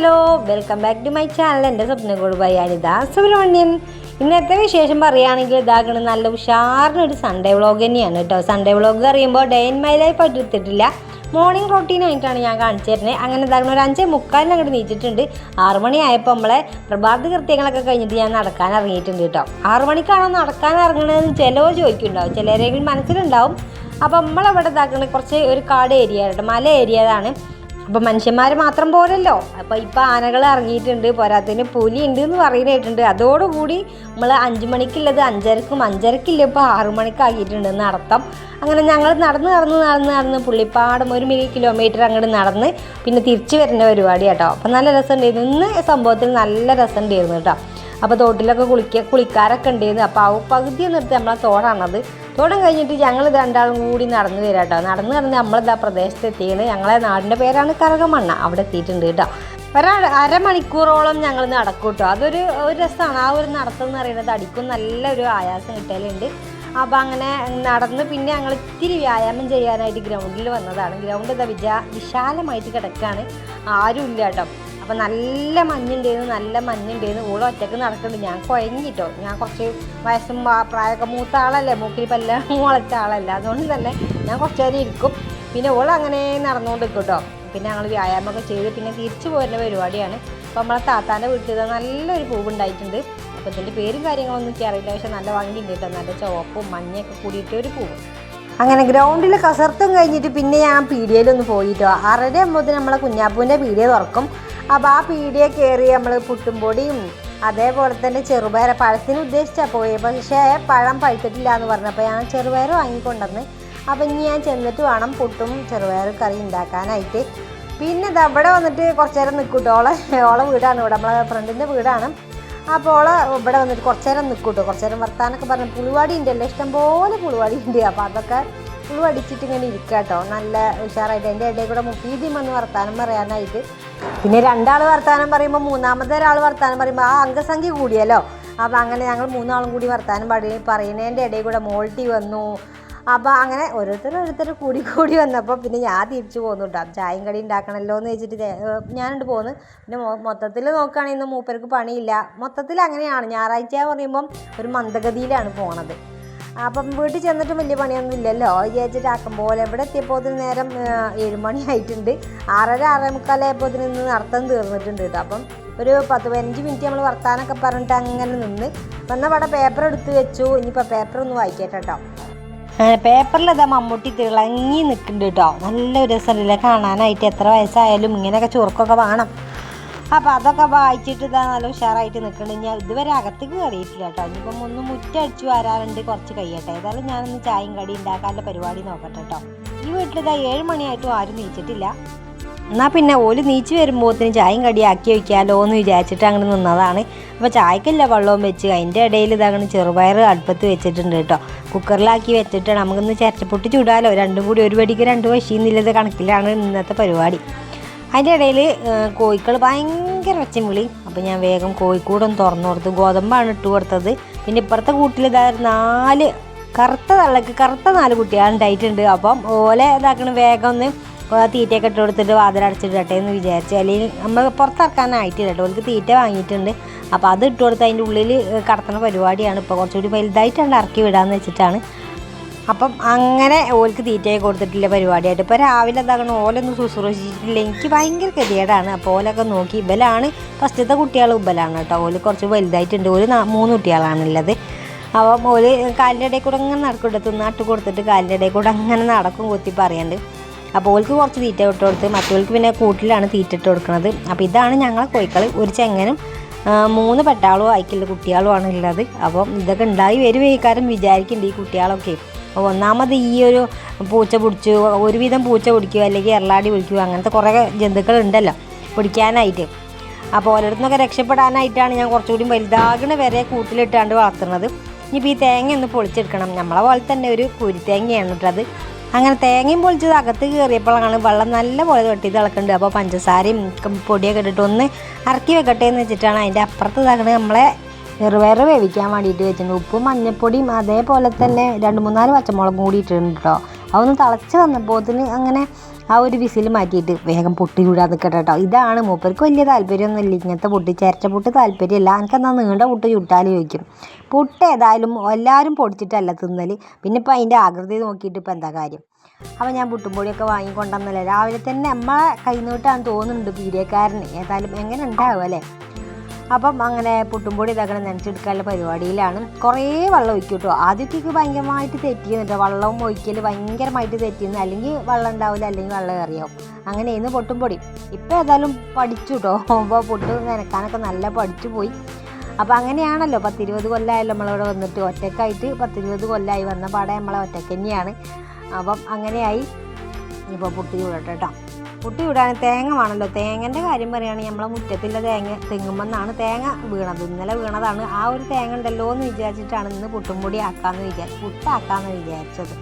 Hello welcome back to my channel എന്റെ സ്വപ്ന കുടുംബായി അനിത. സുബ്രഹ്മണ്യൻ ഇന്നത്തെ വിശേഷം പറയുകയാണെങ്കിൽ ഇതാകണം നല്ല ഉഷാറിനൊരു സൺഡേ വ്ളോഗ് തന്നെയാണ് കേട്ടോ. സൺഡേ വ്ളോഗ് അറിയുമ്പോൾ ഡേ ഇൻ മൈ ലൈഫ് എടുത്തിട്ടില്ല. മോർണിംഗ് റൊട്ടീൻ ആയിട്ടാണ് ഞാൻ കാണിച്ചു തരുന്നത്. അങ്ങനെ ഇതാകണം ഒരു അഞ്ചേ മുക്കാലിന് അങ്ങോട്ട് നീച്ചിട്ടുണ്ട്. ആറ് മണിയായപ്പോൾ നമ്മളെ പ്രഭാത കൃത്യങ്ങളൊക്കെ കഴിഞ്ഞിട്ട് ഞാൻ നടക്കാൻ ഇറങ്ങിയിട്ടുണ്ട് കേട്ടോ. ആറ് മണിക്കാണോ നടക്കാൻ ഇറങ്ങണതെന്ന് ചിലവോ ചോദിക്കുന്നുണ്ടാവും. ചിലരെങ്കിലും മനസ്സിലുണ്ടാവും. അപ്പോൾ നമ്മളവിടെ ഇതാക്കണ കുറച്ച് ഒരു കാട് ഏരിയ കേട്ടോ മല ഏരിയതാണ് അപ്പം മനുഷ്യന്മാർ മാത്രം പോരല്ലോ. അപ്പം ഇപ്പം ആനകൾ ഇറങ്ങിയിട്ടുണ്ട് പോരാത്തതിന് പുലി ഉണ്ട് എന്ന് പറയുന്നതായിട്ടുണ്ട് അതോടുകൂടി നമ്മൾ അഞ്ച് മണിക്കുള്ളത് അഞ്ചരക്കും അഞ്ചരക്കില്ല ഇപ്പോൾ ആറു മണിക്കാക്കിയിട്ടുണ്ട് നടത്തം അങ്ങനെ ഞങ്ങൾ നടന്ന് നടന്ന് നടന്ന് നടന്ന് പുള്ളിപ്പാടം ഒരു മിനി കിലോമീറ്റർ അങ്ങോട്ട് നടന്ന് പിന്നെ തിരിച്ചു വരുന്ന പരിപാടി കേട്ടോ അപ്പം നല്ല രസമുണ്ടായിരുന്നു. ഇന്ന് സംഭവത്തിൽ നല്ല രസമുണ്ടായിരുന്നു കേട്ടോ. അപ്പോൾ തോട്ടിലൊക്കെ കുളിക്കുക കുളിക്കാരൊക്കെ ഉണ്ടായിരുന്നു. അപ്പോൾ ആ പകുതി നിർത്തി നമ്മളെ തോടാണത്. തോടം കഴിഞ്ഞിട്ട് ഞങ്ങൾ രണ്ടാളും കൂടി നടന്നു വരാം കേട്ടോ നടന്ന് നടന്ന് നമ്മളിതാ പ്രദേശത്ത് എത്തിയത് ഞങ്ങളെ നാടിന്റെ പേരാണ് കറകമണ്ണ അവിടെ എത്തിയിട്ടുണ്ട് കേട്ടോ ഒരാ അരമണിക്കൂറോളം ഞങ്ങൾ നടക്കും കേട്ടോ അതൊരു ഒരു രസമാണ് ആ ഒരു നടത്തം എന്ന് പറയുന്നത് അടിക്കും നല്ലൊരു ആയാസം കിട്ടലുണ്ട്. അപ്പം അങ്ങനെ നടന്ന് പിന്നെ ഞങ്ങൾ ഇത്തിരി വ്യായാമം ചെയ്യാനായിട്ട് ഗ്രൗണ്ടിൽ വന്നതാണ്. ഗ്രൗണ്ട് ഇതാ വിജാ വിശാലമായിട്ട് കിടക്കുകയാണ് ഇല്ല കേട്ടോ അപ്പം നല്ല മഞ്ഞുണ്ടായിരുന്നു നല്ല മഞ്ഞുണ്ടായിരുന്നു ഓൾ ഒറ്റയ്ക്ക് നടക്കുന്നുണ്ട് ഞാൻ കുഴഞ്ഞിട്ടോ. ഞാൻ കുറച്ച് വയസ്സും പ്രാ- പ്രായമൊക്കെ മൂത്ത ആളല്ലേ മൂക്കിൽ പല്ല മുളച്ച ആളല്ല. അതുകൊണ്ട് തന്നെ ഞാൻ കുറച്ച് നേരം ഇരിക്കും. പിന്നെ ഓൾ അങ്ങനെ നടന്നുകൊണ്ട് നിൽക്കും കേട്ടോ പിന്നെ ഞങ്ങൾ വ്യായാമമൊക്കെ ചെയ്ത് പിന്നെ തിരിച്ചു പോരുന്ന പരിപാടിയാണ്. അപ്പോൾ നമ്മളെ താത്താന്റെ വീട്ടിൽ നല്ലൊരു പൂവുണ്ടായിട്ടുണ്ട്. അപ്പോൾ ഇതിന്റെ പേരും കാര്യങ്ങളൊന്നും എനിക്ക് അറിയില്ല. പക്ഷേ നല്ല ഭംഗിയുണ്ട് കേട്ടോ നല്ല ചുവപ്പും മഞ്ഞയൊക്കെ കൂടിയിട്ട് ഒരു പൂവ്. അങ്ങനെ ഗ്രൗണ്ടിൽ കസർത്തും കഴിഞ്ഞിട്ട് പിന്നെ ഞാൻ പീടിയയിലൊന്ന് പോയിട്ടോ ആറര നമ്മളെ കുഞ്ഞാപ്പൂവിന്റെ പീടിയ തുറക്കും. അപ്പോൾ ആ പീടിയ കയറി നമ്മൾ പുട്ടുംപൊടിയും അതേപോലെ തന്നെ ചെറുപയർ പഴത്തിന് ഉദ്ദേശിച്ചാണ് പോയി. പക്ഷേ പഴം പഴുത്തിട്ടില്ല എന്ന് പറഞ്ഞപ്പോൾ ഞാൻ ചെറുപയർ വാങ്ങിക്കൊണ്ടുവന്ന് അപ്പം ഇനി ഞാൻ ചെന്നിട്ട് വേണം പുട്ടും ചെറുപയർ കറി ഉണ്ടാക്കാനായിട്ട് പിന്നെ ഇത് അവിടെ വന്നിട്ട് കുറച്ച് നേരം നിൽക്കൂട്ടോ ഓളെ ഓളെ വീടാണ് ഇവിടെ. നമ്മളെ ഫ്രണ്ടിന്റെ വീടാണ്. അപ്പോൾ ഓളെ ഇവിടെ വന്നിട്ട് കുറച്ച് നേരം നിൽക്കൂട്ടോ കുറച്ച് നേരം വർത്താനൊക്കെ പറഞ്ഞു. പുളിവാടി ഉണ്ടല്ലോ. ഇഷ്ടംപോലെ പുളിവാടി ഉണ്ട്. അപ്പോൾ അതൊക്കെ പുളു അടിച്ചിട്ട് ഇങ്ങനെ ഇരിക്കുക കേട്ടോ നല്ല ഉഷാറായിട്ട്. എന്റെ ഇടയിൽ കൂടെ മുപ്പീദ്യം വന്ന് വർത്താനം പറയാനായിട്ട്. പിന്നെ രണ്ടാൾ വർത്താനം പറയുമ്പോൾ മൂന്നാമത്തെ ഒരാൾ വർത്താനം പറയുമ്പോൾ ആ അംഗസംഖ്യ കൂടിയല്ലോ. അപ്പോൾ അങ്ങനെ ഞങ്ങൾ മൂന്നാളും കൂടി വർത്താനം പാടി പറയുന്നതിന്റെ ഇടയിൽ കൂടെ മോൾട്ടി വന്നു. അപ്പോൾ അങ്ങനെ ഓരോരുത്തർ ഓരോരുത്തർ കൂടി കൂടി വന്നപ്പോൾ പിന്നെ ഞാൻ തിരിച്ചു പോകുന്നു കേട്ടോ ചായയും കടി ഉണ്ടാക്കണമല്ലോ എന്ന് വെച്ചിട്ട് ഞാനുണ്ട് പോകുന്നു പിന്നെ. മൊത്തത്തിൽ നോക്കുകയാണെങ്കിൽ ഇന്ന് മൂപ്പർക്ക് പണിയില്ല. മൊത്തത്തിൽ അങ്ങനെയാണ്. ഞായറാഴ്ച പറയുമ്പം ഒരു മന്ദഗതിയിലാണ് പോണത്. അപ്പം വീട്ടിൽ ചെന്നിട്ട് വലിയ പണിയൊന്നും ഇല്ലല്ലോ. വിചാരിച്ചിട്ട് ആക്കും പോലെ ഇവിടെ എത്തിയപ്പോൾ നേരം ഏഴുമണി ഏഴ് മണി ആയിട്ടുണ്ട്. ആറര ആറേ മുക്കാലായപ്പോൾ ഇന്ന് നടത്തം തീർന്നിട്ടുണ്ട് കേട്ടോ. അപ്പം ഒരു പത്ത് പതിനഞ്ച് മിനിറ്റ് നമ്മൾ വർത്താനൊക്കെ പറഞ്ഞിട്ട് അങ്ങനെ നിന്ന്. വന്നവിടെ പേപ്പർ എടുത്ത് വെച്ചു. ഇനിയിപ്പോൾ പേപ്പർ ഒന്ന് വായിക്കട്ടെ കേട്ടോ. പേപ്പറിൽ മമ്മൂട്ടി തിളങ്ങി നിൽക്കുന്നുണ്ട് കേട്ടോ. നല്ലൊരു രസമല്ലേ കാണാനായിട്ട്. എത്ര വയസ്സായാലും ഇങ്ങനെയൊക്കെ ചുറുക്കൊക്കെ വേണം. അപ്പോൾ അതൊക്കെ വായിച്ചിട്ട് ഇതാ നല്ല ഉഷാറായിട്ട് നിൽക്കുന്നുണ്ട് ഞാൻ ഇതുവരെ അകത്തേക്ക് കയറിയിട്ടില്ല കേട്ടോ. ഇനിയിപ്പം ഒന്ന് മുറ്റടിച്ച് വരാറുണ്ട് കുറച്ച് കഴിയട്ടെ. ഏതായാലും ഞാനൊന്ന് ചായയും കടി ഉണ്ടാക്കാനുള്ള പരിപാടി നോക്കട്ടെ കേട്ടോ. ഈ വീട്ടിലിതാ ഏഴ് മണിയായിട്ടും ആരും നീച്ചിട്ടില്ല. എന്നാൽ പിന്നെ ഓൽ നീച്ച് വരുമ്പോഴത്തേന് ചായയും കടി ആക്കി വയ്ക്കാമല്ലോ എന്ന് വിചാരിച്ചിട്ട് അങ്ങനെ നിന്നതാണ്. അപ്പോൾ ചായക്കല്ല വെള്ളവും വെച്ച് അതിന്റെ ഇടയിൽ ഇതങ്ങനെ ചെറുപയർ അടുപ്പത്ത് വെച്ചിട്ടുണ്ട് കേട്ടോ. കുക്കറിലാക്കി വെച്ചിട്ട് നമുക്കൊന്ന് ചിരട്ടപ്പൊട്ടി ചൂടാലോ. രണ്ടും കൂടി ഒരു വടിക്ക് രണ്ട് വശീന്നില്ലത് കണക്കിലാണ് ഇന്നത്തെ പരിപാടി. അതിന്റെ ഇടയിൽ കോഴിക്കൾ ഭയങ്കര ഒച്ചയും വിളി അപ്പോൾ ഞാൻ വേഗം കോഴിക്കൂടൊന്ന് തുറന്നു കൊടുത്തു. ഗോതമ്പാണ് ഇട്ട് കൊടുത്തത്. പിന്നെ ഇപ്പുറത്തെ കൂട്ടിൽ ഇതാ നാല് കറുത്ത തള്ളക്ക് കറുത്ത നാല് കുട്ടികളുണ്ടായിട്ടുണ്ട് അപ്പം ഓലെ ഇതാക്കണ വേഗം ഒന്ന് തീറ്റയൊക്കെ ഇട്ട് കൊടുത്തിട്ട് വാതിലടച്ചിടട്ടെ എന്ന് വിചാരിച്ചു. അല്ലെങ്കിൽ നമ്മൾ പുറത്തിറക്കാനായിട്ടില്ല കേട്ടോ. ഓൾക്ക് തീറ്റ വാങ്ങിയിട്ടുണ്ട്. അപ്പോൾ അത് ഇട്ട് കൊടുത്ത് അതിന്റെ ഉള്ളിൽ കടത്തുന്ന പരിപാടിയാണ്. ഇപ്പോൾ കുറച്ചുകൂടി വലുതായിട്ടാണ് ഇറക്കി വിടാമെന്ന് വെച്ചിട്ടാണ്. അപ്പം അങ്ങനെ ഓൽക്ക് തീറ്റയൊക്കെ കൊടുത്തിട്ടില്ല പരിപാടിയായിട്ട്. ഇപ്പോൾ രാവിലെ എന്താകണം ഓലൊന്നും ശുശ്രൂഷിച്ചിട്ടില്ല. എനിക്ക് ഭയങ്കര ഗതികേടാണ്. അപ്പോൾ ഓലൊക്കെ നോക്കി. ഇബലാണ്. ഫസ്റ്റത്തെ കുട്ടികൾ ഇബലാണ് കേട്ടോ. ഓൽ കുറച്ച് വലുതായിട്ടുണ്ട്. ഒരു മൂന്ന് കുട്ടികളാണുള്ളത്. അപ്പം ഓൽ കാലിന്റെ ഇടയിൽ കൂടെ അങ്ങനെ നടക്കും തിന്നാട്ട് കൊടുത്തിട്ട് കാലിന്റെ ഇടയിൽ കൂടെ അങ്ങനെ നടക്കും കൊത്തി പറയാണ്ട്. അപ്പോൾ ഓൾക്ക് കുറച്ച് തീറ്റ ഇട്ട് കൊടുത്ത് മറ്റോൾക്ക് പിന്നെ കൂട്ടിലാണ് തീറ്റ ഇട്ട് കൊടുക്കുന്നത് അപ്പോൾ ഇതാണ് ഞങ്ങളെ കോഴിക്കൾ ഒരു ചെങ്ങനും മൂന്ന് പെട്ടാളും അയക്കുള്ള കുട്ടികളുമാണ് ഉള്ളത്. അപ്പം ഇതൊക്കെ ഉണ്ടായി വരുവേക്കാരം വിചാരിക്കുന്നുണ്ട് ഈ കുട്ടികളൊക്കെ. ഒന്നാമത് ഈ ഒരു പൂച്ച പിടിച്ചു ഒരുവിധം പൂച്ച പിടിക്കുക അല്ലെങ്കിൽ എറളാടി പിടിക്കുക അങ്ങനത്തെ കുറേ ജന്തുക്കൾ ഉണ്ടല്ലോ പിടിക്കാനായിട്ട്. അപ്പോൾ ഓരോരുത്തരൊക്കെ രക്ഷപ്പെടാനായിട്ടാണ് ഞാൻ കുറച്ചുകൂടി വലുതാകണ വരെ കൂട്ടിലിട്ടാണ്ട് വളർത്തുന്നത്. ഇനിയിപ്പോൾ ഈ തേങ്ങ ഒന്ന് പൊളിച്ചെടുക്കണം. നമ്മളെ പോലെ തന്നെ ഒരു കുരുത്തേങ്ങയാണ് കേട്ടോ അത്. അങ്ങനെ തേങ്ങയും പൊളിച്ചത് അകത്ത് കയറിയപ്പോഴാണ് വെള്ളം നല്ല പോലെ തൊട്ടി തിളക്കുന്നുണ്ട് അപ്പോൾ പഞ്ചസാരയും പൊടിയൊക്കെ ഇട്ടിട്ട് ഒന്ന് ഇറക്കി വെക്കട്ടെ എന്ന് വെച്ചിട്ടാണ് അതിന്റെ അപ്പുറത്ത് ഇതാക്കണത് നമ്മളെ ചെറുപയർ വേവിക്കാൻ വേണ്ടിയിട്ട് വെച്ചിട്ടുണ്ട്. ഉപ്പും മഞ്ഞപ്പൊടിയും അതേപോലെ തന്നെ രണ്ട് മൂന്നാൽ പച്ചമുളകും കൂടി ഇട്ടിട്ടുണ്ട് കേട്ടോ അതൊന്ന് തിളച്ച് വന്നപ്പോത്തിന് അങ്ങനെ ആ ഒരു വിസിൽ മാറ്റിയിട്ട് വേഗം പൊട്ടി ചൂടാൻ നിൽക്കട്ടെ കേട്ടോ ഇതാണ് മൂപ്പർക്ക് വലിയ താല്പര്യമൊന്നുമില്ല. ഇങ്ങനത്തെ പൊട്ടി ചേർച്ച പൊട്ടി താല്പര്യമില്ല. എനിക്കെന്നാൽ നീണ്ട പൊട്ട് ചുട്ടാൽ ചോദിക്കും. പൊട്ട് ഏതായാലും എല്ലാവരും പൊടിച്ചിട്ടല്ല തിന്നൽ പിന്നെ ഇപ്പം അതിന്റെ ആകൃതി നോക്കിയിട്ട് ഇപ്പം എന്താ കാര്യം? അപ്പോൾ ഞാൻ പുട്ടുംപൊടിയൊക്കെ വാങ്ങിക്കൊണ്ടെന്നല്ലേ രാവിലെ തന്നെ നമ്മളെ കൈനീട്ടാന്ന് തോന്നുന്നുണ്ട് പീഡിയക്കാരന് ഏതായാലും എങ്ങനെ ഉണ്ടാവും അല്ലേ? അപ്പം അങ്ങനെ പുട്ടുംപൊടി ഇതാക്കണം നനച്ചെടുക്കാനുള്ള പരിപാടിയിലാണ്. കുറേ വെള്ളം ഒഴിക്കും കേട്ടോ. ആദ്യമൊക്കെ ഭയങ്കരമായിട്ട് തെറ്റിയിരുന്നു കേട്ടോ വെള്ളവും ഒഴിക്കൽ ഭയങ്കരമായിട്ട് തെറ്റിയെന്ന് അല്ലെങ്കിൽ വെള്ളം ഉണ്ടാവില്ല അല്ലെങ്കിൽ വെള്ളം കയറിയാവും. അങ്ങനെയായിരുന്നു പൊട്ടുംപൊടി ഇപ്പോൾ ഏതായാലും പഠിച്ചു കേട്ടോ. അപ്പോൾ പൊട്ട് നനക്കാനൊക്കെ നല്ല പഠിച്ചു പോയി. അപ്പോൾ അങ്ങനെയാണല്ലോ പത്തിരുപത് കൊല്ലമായല്ലോ നമ്മളിവിടെ വന്നിട്ട്. ഒറ്റക്കായിട്ട് പത്തിരുപത് കൊല്ലമായി വന്ന പാടെ നമ്മളെ ഒറ്റയ്ക്ക് തന്നെയാണ്. അപ്പം അങ്ങനെയായി. ഇപ്പോൾ പുട്ടി ചൂടട്ടെ കേട്ടോ. പുട്ടി വിടാൻ തേങ്ങ വേണമല്ലോ. തേങ്ങന്റെ കാര്യം പറയുകയാണെങ്കിൽ നമ്മളെ മുറ്റത്തിലെ തേങ്ങ തെങ്ങുമെന്നാണ് തേങ്ങ വീണത്. ഇന്നലെ വീണതാണ്. ആ ഒരു തേങ്ങ ഉണ്ടല്ലോ എന്ന് വിചാരിച്ചിട്ടാണ് ഇന്ന് പുട്ടുംപൊടി ആക്കാമെന്ന് വിചാരിച്ചു പുട്ടാക്കാമെന്ന് വിചാരിച്ചത്.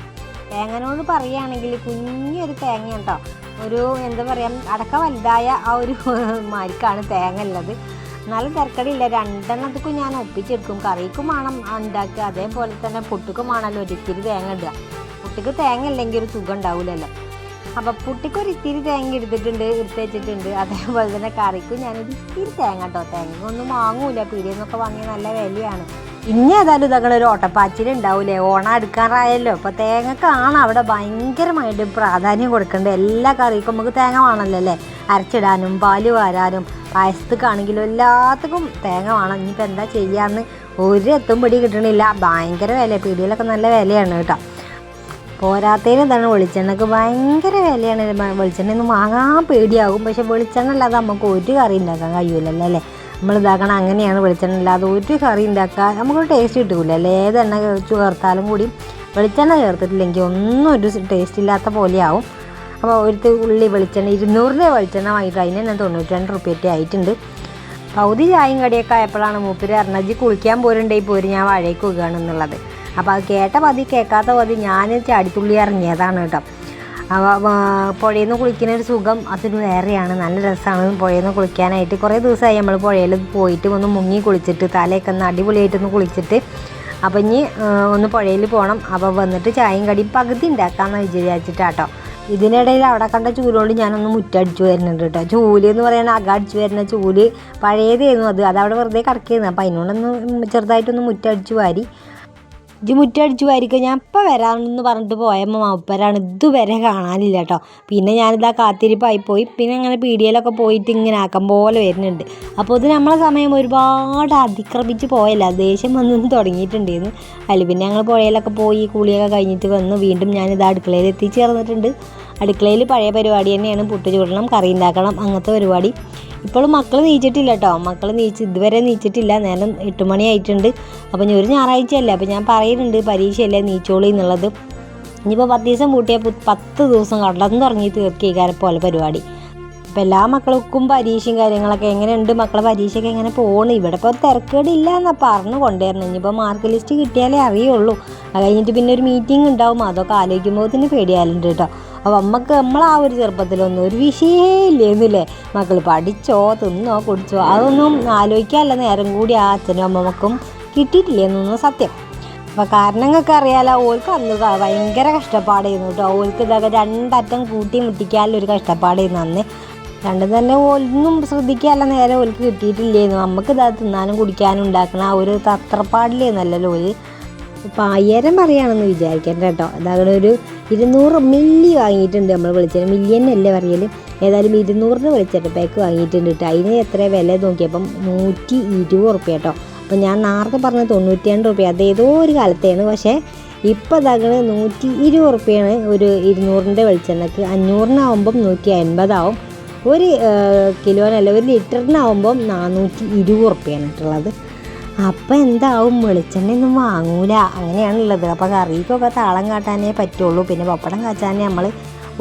തേങ്ങനോട് പറയുകയാണെങ്കിൽ കുഞ്ഞൊരു തേങ്ങ കേട്ടോ. ഒരു എന്താ പറയുക അടക്ക വലുതായ ആ ഒരു മാരിക്കാണ് തേങ്ങ ഉള്ളത്. നല്ല തിരക്കടിയില്ല. രണ്ടെണ്ണത്തിക്കും ഞാൻ ഒപ്പിച്ചെടുക്കും. കറിക്കും വേണം ഉണ്ടാക്കുക. അതേപോലെ തന്നെ പുട്ടുക്കും വേണമല്ലോ ഒരിത്തിരി തേങ്ങ ഇടുക. പുട്ടിക്ക് തേങ്ങ ഇല്ലെങ്കിൽ ഒരു സുഖം ഉണ്ടാവില്ലല്ലോ. അപ്പം പുട്ടിക്ക് ഒരു ഇത്തിരി തേങ്ങ എടുത്തിട്ടുണ്ട് എടുത്ത് വെച്ചിട്ടുണ്ട്. അതേപോലെ തന്നെ കറിക്കും ഞാനൊരു ഇത്തിരി തേങ്ങ കേട്ടോ തേങ്ങ ഒന്നും വാങ്ങൂല പിരിയെന്നൊക്കെ വാങ്ങിയ നല്ല വിലയാണ്. ഇനി ഏതായാലും ഇതൊക്കെ ഒരു ഓട്ടപ്പാച്ചിൽ ഉണ്ടാവൂലേ? ഓണം അടുക്കാറായല്ലോ. അപ്പോൾ തേങ്ങക്കാണ് അവിടെ ഭയങ്കരമായിട്ട് പ്രാധാന്യം കൊടുക്കേണ്ടത്. എല്ലാ കറിക്കും നമുക്ക് തേങ്ങ വേണമല്ലോ അല്ലേ? അരച്ചിടാനും പാൽ വാരാനും പായസത്തേക്കാണെങ്കിലും എല്ലാത്തിനും തേങ്ങ വേണം. ഇനിയിപ്പോൾ എന്താ ചെയ്യാന്ന് ഒരു എത്തും പിടി കിട്ടണില്ല. ഭയങ്കര വില പീടിയിലൊക്കെ നല്ല വിലയാണ് കേട്ടോ. പോരാത്തതിന് എന്താണ് വെളിച്ചെണ്ണക്ക് ഭയങ്കര വിലയാണ്. വെളിച്ചെണ്ണ ഒന്നും വാങ്ങാൻ പേടിയാകും. പക്ഷെ വെളിച്ചെണ്ണ അല്ലാതെ നമുക്ക് ഒരു കറി ഉണ്ടാക്കാൻ കഴിയൂലല്ലോ അല്ലേ? നമ്മൾ ഇതാക്കണം അങ്ങനെയാണ് വെളിച്ചെണ്ണ ഇല്ലാതെ ഒരു കറി ഉണ്ടാക്കാൻ നമുക്കൊരു ടേസ്റ്റ് കിട്ടില്ല അല്ലേ ഏതെണ്ണ ചേർത്താലും കൂടി വെളിച്ചെണ്ണ ചേർത്തിട്ടില്ലെങ്കിൽ ഒന്നും ഒരു ടേസ്റ്റ് ഇല്ലാത്ത പോലെയാവും. അപ്പോൾ ഒരു ഉള്ളി വെളിച്ചെണ്ണ ഇരുന്നൂറിന്റെ വെളിച്ചെണ്ണ വാങ്ങിയിട്ട് അതിന് തന്നെ തൊണ്ണൂറ്റി രണ്ട് റുപ്യറ്റേ ആയിട്ടുണ്ട്. പകുതി ചായയും കടിയൊക്കെ ആയപ്പോഴാണ് മൂപ്പര് അറിഞ്ഞത് കുളിക്കാൻ പോരുണ്ടെങ്കിൽ പോര് ഞാൻ വാഴയ്ക്ക് പോകുകയാണെന്നുള്ളത് അപ്പോൾ അത് കേട്ട പതി കേൾക്കാത്ത പതി ഞാൻ ചാടിത്തുള്ളി ഇറങ്ങിയതാണ് കേട്ടോ. പുഴയിൽ നിന്ന് കുളിക്കുന്ന ഒരു സുഖം അതൊരു വേറെയാണ്. നല്ല രസമാണ് പുഴയിൽ നിന്ന് കുളിക്കാനായിട്ട്. കുറേ ദിവസമായി നമ്മൾ പുഴയിൽ പോയിട്ട് ഒന്ന് മുങ്ങി കുളിച്ചിട്ട് തലയൊക്കെ ഒന്ന് അടിപൊളിയായിട്ടൊന്ന് കുളിച്ചിട്ട് അപ്പം ഇനി ഒന്ന് പുഴയിൽ പോകണം അപ്പോൾ വന്നിട്ട് ചായയും കടിയും പകുതി ഉണ്ടാക്കാമെന്ന് വിചാരിച്ചിട്ടാട്ടോ ഇതിനിടയിൽ അവിടെ കണ്ട ചൂലുകൊണ്ട് ഞാനൊന്ന് മുറ്റടിച്ചു വരുന്നുണ്ട് കേട്ടോ. ചൂൽ എന്ന് പറയുന്ന അക അടിച്ചു വരുന്ന ചൂൽ പഴയതായിരുന്നു അത്. അവിടെ വെറുതെ കിടക്കുകയായിരുന്നു അപ്പോൾ അതിനോടൊന്ന് ചെറുതായിട്ടൊന്ന് മുറ്റടിച്ചു വാരി ഇജ്ജ് മുറ്റടിച്ച് വാരിക്കുക ഞാൻ ഇപ്പം വരാമെന്ന് പറഞ്ഞിട്ട് പോയമ്മ മാപ്പരാണ് ഇതുവരെ കാണാനില്ല കേട്ടോ പിന്നെ ഞാനിതാ കാത്തിരിപ്പായി പോയി. പിന്നെ അങ്ങനെ എല്ലൊക്കെ പോയിട്ട് ഇങ്ങനെ ആക്കം പോലെ വരുന്നുണ്ട്. അപ്പോൾ ഇത് നമ്മളെ സമയം ഒരുപാട് അതിക്രമിച്ച് പോയല്ല. ദേഷ്യം വന്നു തുടങ്ങിയിട്ടുണ്ടായിരുന്നു അതിൽ പിന്നെ ഞങ്ങൾ പുഴയിലൊക്കെ പോയി കുളിയൊക്കെ കഴിഞ്ഞിട്ട് വന്ന്. വീണ്ടും ഞാനിത് അടുക്കളയിൽ എത്തിച്ചേർന്നിട്ടുണ്ട്. അടുക്കളയിൽ പഴയ പരിപാടി തന്നെയാണ്. പുട്ട് ചൂടണം കറി ഉണ്ടാക്കണം അങ്ങനത്തെ പരിപാടി. ഇപ്പോഴും മക്കൾ നീച്ചിട്ടില്ല കേട്ടോ മക്കൾ നീച്ച് ഇതുവരെ നീച്ചിട്ടില്ല. നേരം എട്ട് മണിയായിട്ടുണ്ട് അപ്പോൾ ഞാൻ ഒരു ഞായറാഴ്ചയല്ലേ. അപ്പോൾ ഞാൻ പറയുന്നുണ്ട് പരീക്ഷയല്ലേ നീച്ചോളി എന്നുള്ളത്. ഇനിയിപ്പോൾ പത്ത് ദിവസം കൂട്ടിയാൽ പത്ത് ദിവസം കടന്നു തുടങ്ങി തീർക്കിക്കാരെ പോലെ പരിപാടി. അപ്പോൾ എല്ലാ മക്കൾക്കും പരീക്ഷയും കാര്യങ്ങളൊക്കെ എങ്ങനെയുണ്ട്? മക്കളെ പരീക്ഷയൊക്കെ എങ്ങനെ പോകണം ഇവിടെ ഇപ്പോൾ തിരക്കേടില്ല എന്നാണ് പറഞ്ഞു കൊണ്ടുവരണം ഇനിയിപ്പോൾ മാർക്ക് ലിസ്റ്റ് കിട്ടിയാലേ അറിയുള്ളൂ. അത് കഴിഞ്ഞിട്ട് പിന്നെ ഒരു മീറ്റിംഗ് ഉണ്ടാവും. അതൊക്കെ ആലോചിക്കുമ്പോൾ തന്നെ പേടിയാലുണ്ട് കേട്ടോ അപ്പോൾ നമുക്ക് നമ്മൾ ആ ഒരു ചെറുപ്പത്തിലൊന്നും ഒരു വിഷയമേ ഇല്ലെന്നില്ലേ മക്കൾ പഠിച്ചോ തിന്നോ കുടിച്ചോ അതൊന്നും ആലോചിക്കാനുള്ള നേരം കൂടി ആ അച്ഛനും അമ്മമ്മക്കും കിട്ടിയിട്ടില്ലെന്നൊന്നും സത്യം. അപ്പം കാരണങ്ങൾക്ക് അറിയാലോ ഓൾക്ക് അന്ന് ഭയങ്കര കഷ്ടപ്പാടായിരുന്നു കേട്ടോ ഓൾക്ക് ഇതൊക്കെ രണ്ടറ്റം കൂട്ടി മുട്ടിക്കാനുള്ള ഒരു കഷ്ടപ്പാടായിരുന്നു അന്ന്. രണ്ടും തന്നെ ഒന്നും ശ്രദ്ധിക്കാനല്ല നേരം ഓൽക്ക് കിട്ടിയിട്ടില്ലായിരുന്നു നമുക്ക് ഇതാ തിന്നാനും കുടിക്കാനും ഉണ്ടാക്കണ ആ ഒരു തത്രപ്പാടിലേന്നല്ലല്ലോ ഓൽ. പായ്യാരം പറയുകയാണെന്ന് വിചാരിക്കണ്ട കേട്ടോ അതങ്ങനെ ഒരു ഇരുന്നൂറ് മില്ലി വാങ്ങിയിട്ടുണ്ട് നമ്മൾ വിളിച്ചത്. മില്യൻ അല്ലേ പറയൽ ഏതായാലും ഇരുന്നൂറിന് വെളിച്ചെണ്ണ പാക്ക് വാങ്ങിയിട്ടുണ്ട് കേട്ടോ അതിന് എത്ര വില നോക്കിയപ്പം നൂറ്റി ഇരുപത് റുപ്യ കേട്ടോ അപ്പം ഞാൻ നേരത്തെ പറഞ്ഞ തൊണ്ണൂറ്റി രണ്ട് റുപ്യ അത് ഏതോ ഒരു കാലത്തെയാണ് പക്ഷേ ഇപ്പോൾ ഇതാകണ നൂറ്റി ഇരുപത് റുപ്യാണ് ഒരു ഇരുന്നൂറിന്റെ വെളിച്ചെണ്ണക്ക്. അഞ്ഞൂറിനാവുമ്പം നൂറ്റി അൻപതാവും. ഒരു കിലോനല്ല ഒരു ലിറ്ററിനാവുമ്പം നാനൂറ്റി ഇരുപത് റുപ്യാണ് കേട്ടുള്ളത് അപ്പം എന്താവും? വെളിച്ചെണ്ണയൊന്നും വാങ്ങൂല. അങ്ങനെയാണുള്ളത്. അപ്പോൾ കറിക്കൊക്കെ താളം കാട്ടാനേ പറ്റുള്ളൂ. പിന്നെ പപ്പടം കാച്ചാനേ നമ്മൾ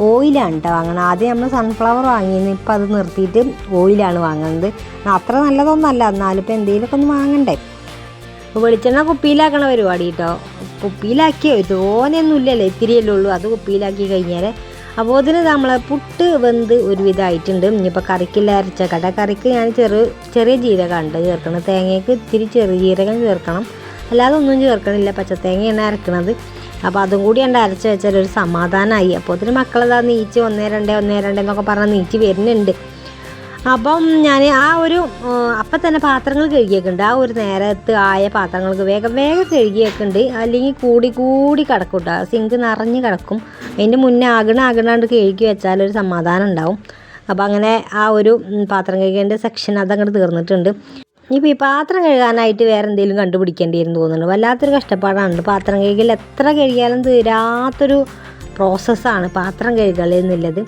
ഓയിലാണ് കേട്ടോ വാങ്ങണം ആദ്യം നമ്മൾ സൺഫ്ലവർ വാങ്ങിയിരുന്നു. ഇപ്പം അത് നിർത്തിയിട്ട് ഓയിലാണ് വാങ്ങുന്നത് അത്ര നല്ലതൊന്നല്ല. എന്നാലും ഇപ്പം എന്തെങ്കിലുമൊക്കെ ഒന്ന് വാങ്ങണ്ടേ. വെളിച്ചെണ്ണ കുപ്പിയിലാക്കണ പരിപാടി കേട്ടോ കുപ്പിയിലാക്കിയോ? തോനെയൊന്നുമില്ലല്ലോ ഇത്തിരിയല്ലേ ഉള്ളൂ. അത് കുപ്പിയിലാക്കി കഴിഞ്ഞാൽ അപ്പോൾ അതിന് നമ്മൾ പുട്ട് വെന്ത് ഒരുവിധമായിട്ടുണ്ട് ഇനിയിപ്പോൾ കറിക്കില്ല അരച്ച കട. കറിക്ക് ഞാൻ ചെറു ചെറിയ ജീരകമുണ്ട് ചേർക്കണം തേങ്ങയ്ക്ക് ഇത്തിരി ചെറിയ ജീരകം ചേർക്കണം. അല്ലാതെ ഒന്നും ചേർക്കണില്ല. പച്ചത്തേങ്ങയാണ് അരക്കണത്. അപ്പോൾ അതും കൂടി ഉണ്ട് അരച്ച് വെച്ചാൽ ഒരു സമാധാനമായി അപ്പോൾ അതിന് മക്കളതാ നീച്ച് ഒന്നേ രണ്ടേ ഒന്നേ രണ്ടേ എന്നൊക്കെ പറഞ്ഞ് നീച്ച് വരുന്നുണ്ട്. അപ്പം ഞാൻ ആ ഒരു അപ്പം തന്നെ പാത്രങ്ങൾ കഴുകിയേക്കുണ്ട് ആ ഒരു നേരത്ത് ആയ പാത്രങ്ങൾക്ക് വേഗം വേഗം കഴുകിയേക്കുണ്ട് അല്ലെങ്കിൽ കൂടി കൂടി കിടക്കും കേട്ടോ സിങ്ക് നിറഞ്ഞ് കിടക്കും. അതിന്റെ മുന്നേ ആകണ ആകണാണ്ട് കഴുകി വെച്ചാൽ ഒരു സമാധാനം ഉണ്ടാവും. അപ്പോൾ അങ്ങനെ ആ ഒരു പാത്രം കഴുകേണ്ട സെക്ഷൻ അതങ്ങോട്ട് തീർന്നിട്ടുണ്ട്. ഇനിയിപ്പോൾ ഈ പാത്രം കഴുകാനായിട്ട് വേറെ എന്തെങ്കിലും കണ്ടുപിടിക്കേണ്ടിയിരുന്നു തോന്നുന്നുണ്ട് വല്ലാത്തൊരു കഷ്ടപ്പാടാണ് പാത്രം കഴുകൽ എത്ര കഴുകിയാലും തീരാത്തൊരു പ്രോസസ്സാണ് പാത്രം കഴുകൽ എന്നുള്ളത്.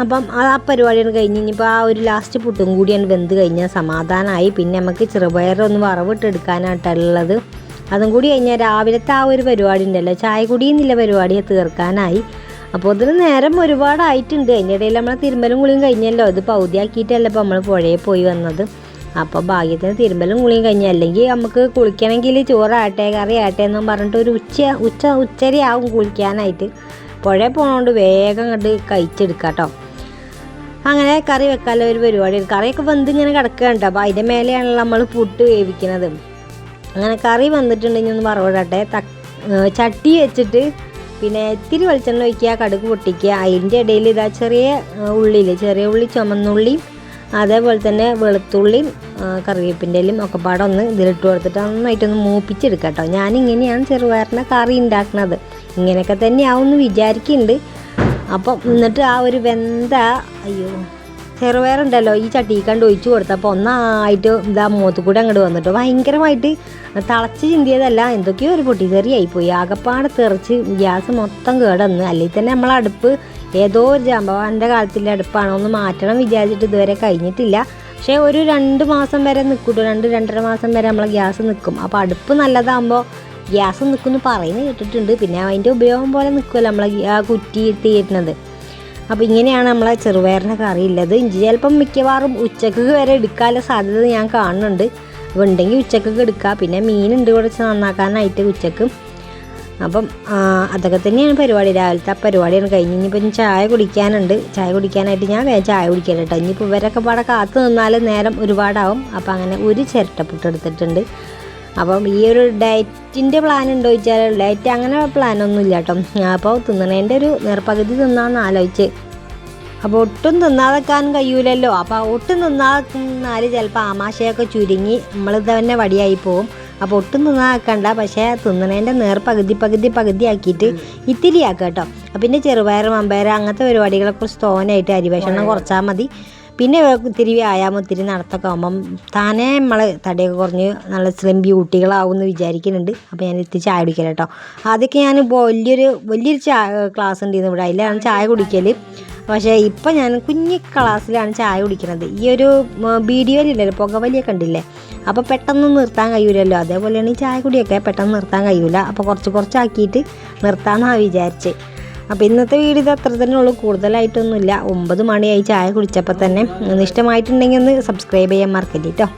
അപ്പം ആ പരിപാടിയാണ് കഴിഞ്ഞ്. ഇനിയിപ്പോൾ ആ ഒരു ലാസ്റ്റ് പുട്ടും കൂടിയാണ് വെന്ത് കഴിഞ്ഞാൽ സമാധാനമായി പിന്നെ നമുക്ക് ചെറുപയറൊന്ന് വറവിട്ടെടുക്കാനായിട്ടുള്ളത് അതും കൂടി കഴിഞ്ഞാൽ രാവിലത്തെ ആ ഒരു പരിപാടി ഉണ്ടല്ലോ. ചായ കുടിയെന്നില്ല പരിപാടിയെ തീർക്കാനായി. അപ്പോൾ അതിന് നേരം ഒരുപാടായിട്ടുണ്ട്. അതിന്റെ ഇടയിൽ നമ്മളെ തിരുമ്പലും കുളിയും കഴിഞ്ഞല്ലോ. അത് പൗതിയാക്കിയിട്ടല്ല ഇപ്പോൾ നമ്മൾ പുഴയിൽ പോയി വന്നത്. അപ്പോൾ ഭാഗ്യത്തിന് തിരുമ്പലും കുളിയും കഴിഞ്ഞ. അല്ലെങ്കിൽ നമുക്ക് കുളിക്കണമെങ്കിൽ ചോറാട്ടെ കറി ആട്ടെ എന്നും പറഞ്ഞിട്ട് ഒരു ഉച്ച ഉച്ച ഉച്ചരയാവും കുളിക്കാനായിട്ട്. പുഴയിൽ പോകണോണ്ട് വേഗം കണ്ട് കഴിച്ചെടുക്കാം കേട്ടോ അങ്ങനെ കറി വെക്കാനുള്ള ഒരു പരിപാടി. കറിയൊക്കെ വെന്ത് ഇങ്ങനെ കിടക്കുകയുണ്ട് അപ്പോൾ അതിന്റെ മേലെയാണല്ലോ നമ്മൾ പുട്ട് വേവിക്കുന്നത്. അങ്ങനെ കറി വന്നിട്ടുണ്ടെങ്കിൽ ഒന്ന് വറവിടട്ടെ. തക് ചട്ടി വെച്ചിട്ട് പിന്നെ ഇത്തിരി വെളിച്ചെണ്ണ ഒഴിക്കുക കടുക് പൊട്ടിക്കുക. അതിന്റെ ഇടയിൽ ഇതാ ചെറിയ ഉള്ളിയിൽ ചെറിയ ഉള്ളി ചുമന്നുള്ളിയും അതേപോലെ തന്നെ വെളുത്തുള്ളിയും കറിവേപ്പിന്റെ ഇലയും ഒക്കെ പാടെ ഒന്ന് ഇതിലിട്ട് കൊടുത്തിട്ട് നന്നായിട്ടൊന്ന് മൂപ്പിച്ചെടുക്കാം കേട്ടോ. ഞാനിങ്ങനെയാണ് ചെറുപയറിന്റെ കറി ഉണ്ടാക്കുന്നത് ഇങ്ങനെയൊക്കെ തന്നെയാവും എന്ന് വിചാരിക്കുന്നുണ്ട്. അപ്പം എന്നിട്ട് ആ ഒരു വെന്ത അയ്യോ ചെറുപയറുണ്ടല്ലോ ഈ ചട്ടി കണ്ട് ഒഴിച്ചു കൊടുത്തപ്പോൾ ഒന്നായിട്ട് ഇതാ മൂത്ത് കൂടെ അങ്ങോട്ട് വന്നിട്ട് ഭയങ്കരമായിട്ട് തിളച്ച് ചിന്തിയതല്ല എന്തൊക്കെയോ ഒരു പൊട്ടിത്തെറിയായി പോയി ആകപ്പാടെ തെറിച്ച് ഗ്യാസ് മൊത്തം കേടന്ന്. അല്ലെങ്കിൽ തന്നെ നമ്മൾ അടുപ്പ് ഏതോ ഒരു ജാമ്പവാന്റെ കാലത്തിലെ അടുപ്പാണോ ഒന്ന് മാറ്റണം വിചാരിച്ചിട്ട് ഇതുവരെ കഴിഞ്ഞിട്ടില്ല. പക്ഷേ ഒരു രണ്ട് മാസം വരെ നിൽക്കൂട്ടോ രണ്ട് രണ്ടര മാസം വരെ നമ്മളെ ഗ്യാസ് നിൽക്കും അപ്പോൾ അടുപ്പ് നല്ലതാകുമ്പോൾ ഗ്യാസ് നിൽക്കുമെന്ന് പറയുന്നത് കേട്ടിട്ടുണ്ട്. പിന്നെ അതിന്റെ ഉപയോഗം പോലെ നിൽക്കുമല്ലോ നമ്മളെ ആ കുറ്റി തീരുന്നത് അപ്പോൾ ഇങ്ങനെയാണ് നമ്മളെ ചെറുപയറിന്റെ കറി ഉള്ളത്. ചിലപ്പം മിക്കവാറും ഉച്ചയ്ക്ക് വരെ എടുക്കാനുള്ള സാധ്യത ഞാൻ കാണുന്നുണ്ട്. അപ്പോൾ ഉണ്ടെങ്കിൽ ഉച്ചക്കൊക്കെ എടുക്കുക പിന്നെ മീനുണ്ട് കുറച്ച് നന്നാക്കാനായിട്ട് ഉച്ചയ്ക്ക്. അപ്പം അതൊക്കെ തന്നെയാണ് പരിപാടി. രാവിലത്തെ ആ പരിപാടിയാണ് കഴിഞ്ഞ് ഇനിയിപ്പോൾ ഇനി ചായ കുടിക്കാനുണ്ട്. ചായ കുടിക്കാനായിട്ട് ഞാൻ വേഗം ചായ കുടിക്കാൻ കേട്ടോ. ഇനിയിപ്പോൾ ഇവരൊക്കെ പാടെ കാത്തു നിന്നാൽ നേരം ഒരുപാടാവും. അപ്പോൾ അങ്ങനെ ഒരു ചിരട്ടപ്പുട്ട് എടുത്തിട്ടുണ്ട്. അപ്പം ഈ ഒരു ഡയറ്റിന്റെ പ്ലാൻ ഉണ്ടോ ചോദിച്ചാൽ ഡയറ്റ് അങ്ങനെ പ്ലാനൊന്നും ഇല്ല കേട്ടോ. അപ്പോൾ തിന്നണേന്റെ ഒരു നേർപ്പകുതി തിന്നാന്ന് ആലോചിച്ച്. അപ്പോൾ ഒട്ടും തിന്നാതെക്കാൻ കഴിയൂലല്ലോ. അപ്പോൾ ഒട്ടും തിന്നാതെന്നാൽ ചിലപ്പോൾ ആമാശയൊക്കെ ചുരുങ്ങി നമ്മൾ തന്നെ വടിയായി പോവും. അപ്പോൾ ഒട്ടും തിന്നാക്കണ്ട പക്ഷേ തിന്നണേന്റെ നേർ പകുതി പകുതി പകുതി ആക്കിയിട്ട് ഇത്തിരി ആക്കുക കേട്ടോ. പിന്നെ ചെറുപയർ മമ്പയർ അങ്ങനത്തെ പരിപാടികളെ കുറിച്ച് തോനായിട്ട് അരിഭക്ഷണം കുറച്ചാൽ മതി. പിന്നെ ഇത്തിരി വ്യായാമം ഇത്തിരി നടത്തൊക്കെ ആകുമ്പം താനേ നമ്മൾ തടിയൊക്കെ കുറഞ്ഞ് നല്ല സ്ലിം ബ്യൂട്ടികളാവും എന്ന് വിചാരിക്കുന്നുണ്ട്. അപ്പോൾ ഞാൻ എത്തി ചായ കുടിക്കല കേട്ടോ ആദ്യമൊക്കെ ഞാൻ വലിയൊരു വലിയൊരു ചാ ക്ലാസ് ഉണ്ടായിരുന്നു ഇവിടെ. അതിലാണ് ചായ കുടിക്കൽ പക്ഷേ ഇപ്പം ഞാൻ കുഞ്ഞി ക്ലാസ്സിലാണ് ചായ കുടിക്കുന്നത് ഈ ഒരു വീഡിയോയിലില്ലല്ലോ പുകവലിയൊക്കെ ഉണ്ടില്ലേ? അപ്പോൾ പെട്ടെന്ന് നിർത്താൻ കഴിയൂലല്ലോ. അതേപോലെയാണ് ഈ ചായ കുടിയൊക്കെ പെട്ടെന്ന് നിർത്താൻ കഴിയൂല. അപ്പോൾ കുറച്ച് കുറച്ചാക്കിയിട്ട് നിർത്താമെന്നാണ് വിചാരിച്ച്. അപ്പോൾ ഇന്നത്തെ വീഡിയോ ഇത് അത്ര തന്നെ ഉള്ളൂ. കൂടുതലായിട്ടൊന്നുമില്ല. ഒമ്പത് മണിയായി ചായ കുടിച്ചപ്പോൾ തന്നെ. ഇഷ്ടമായിട്ടുണ്ടെങ്കിൽ ഒന്ന് സബ്സ്ക്രൈബ് ചെയ്യാൻ മറക്കല്ലേ കേട്ടോ